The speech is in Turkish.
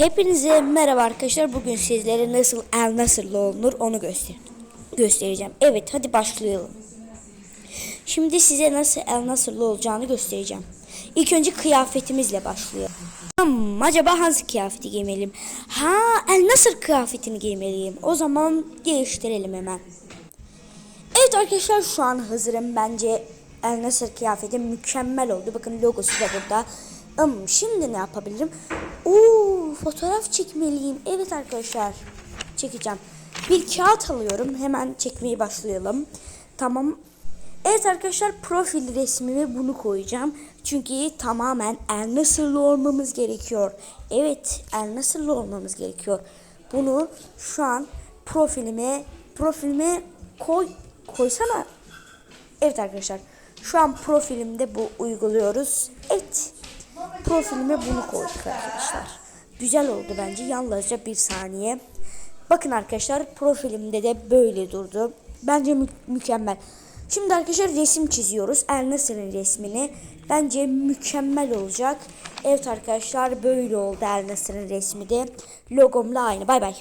Hepinize merhaba arkadaşlar. Bugün sizlere nasıl El Nasırlı olunur onu göster göstereceğim. Evet hadi başlayalım. Şimdi size nasıl El Nasırlı olacağını göstereceğim. İlk önce kıyafetimizle başlayalım. Hmm, acaba hangi kıyafeti giymeliyim? Ha El Nasır kıyafetini giymeliyim. O zaman değiştirelim hemen. Evet arkadaşlar şu an hazırım. Bence El Nasır kıyafeti mükemmel oldu. Bakın logosu da burada. Hmm, şimdi ne yapabilirim? Oo, fotoğraf çekmeliyim. Evet arkadaşlar. Çekeceğim. Bir kağıt alıyorum. Hemen çekmeye başlayalım. Tamam. Evet arkadaşlar profil resmime bunu koyacağım. Çünkü tamamen El Nasırlı olmamız gerekiyor. Evet El Nasırlı olmamız gerekiyor. Bunu şu an profilime profilime koy koysana. Evet arkadaşlar. Şu an profilimde bu uyguluyoruz. Evet. Profilime bunu koyduk arkadaşlar. Güzel oldu bence. Yalnızca bir saniye. Bakın arkadaşlar profilimde de böyle durdu. Bence mü- mükemmel. Şimdi arkadaşlar resim çiziyoruz. El Nasır'ın resmini. Bence mükemmel olacak. Evet arkadaşlar böyle oldu El Nasır'ın resmi de. Logomla aynı. Bay bay.